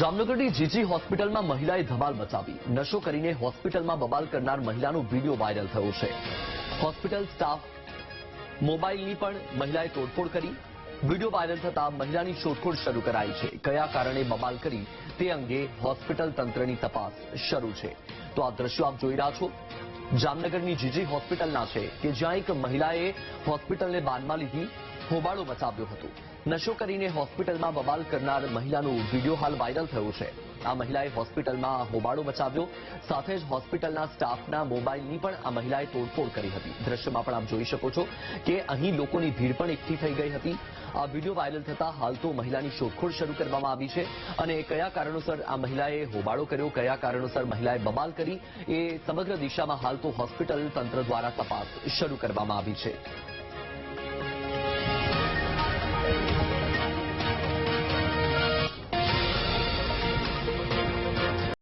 જામનગરની જીજી હોસ્પિટલમાં મહિલાએ ધમાલ મચાવી. નશો કરીને હોસ્પિટલમાં બબાલ કરનાર મહિલાનો વીડિયો વાયરલ થયો છે. હોસ્પિટલ સ્ટાફ મોબાઈલની પણ મહિલાએ તોડફોડ કરી. વીડિયો વાયરલ થતા મહિલાની શોધખોળ શરૂ કરાઈ છે. કયા કારણે બબાલ કરી તે અંગે હોસ્પિટલ તંત્રની તપાસ શરૂ છે. તો આ દ્રશ્યો આપ જોઈ રહ્યા છો. જામનગરની જીજી હોસ્પિટલના છે કે જ્યાં એક મહિલાએ હોસ્પિટલને બાનમાં લીધી હોબાળો મચાવ્યો હતો. નશો કરીને હોસ્પિટલમાં બબાલ કરનાર મહિલાનો વીડિયો હાલ વાયરલ થયો છે. આ મહિલાએ હોસ્પિટલમાં હોબાળો મચાવ્યો, સાથે જ હોસ્પિટલના સ્ટાફના મોબાઈલની પણ આ મહિલાએ તોડફોડ કરી હતી. દ્રશ્યમાં પણ આપ જોઈ શકો છો કે અહીં લોકોની ભીડ પણ એકઠી થઈ ગઈ હતી. આ વીડિયો વાયરલ થતા હાલ તો મહિલાની શોધખોળ શરૂ કરવામાં આવી છે અને કયા કારણોસર આ મહિલાએ હોબાળો કર્યો, કયા કારણોસર મહિલાએ બબાલ કરી, એ સમગ્ર દિશામાં હાલ તો હોસ્પિટલ તંત્ર દ્વારા તપાસ શરૂ કરવામાં આવી છે.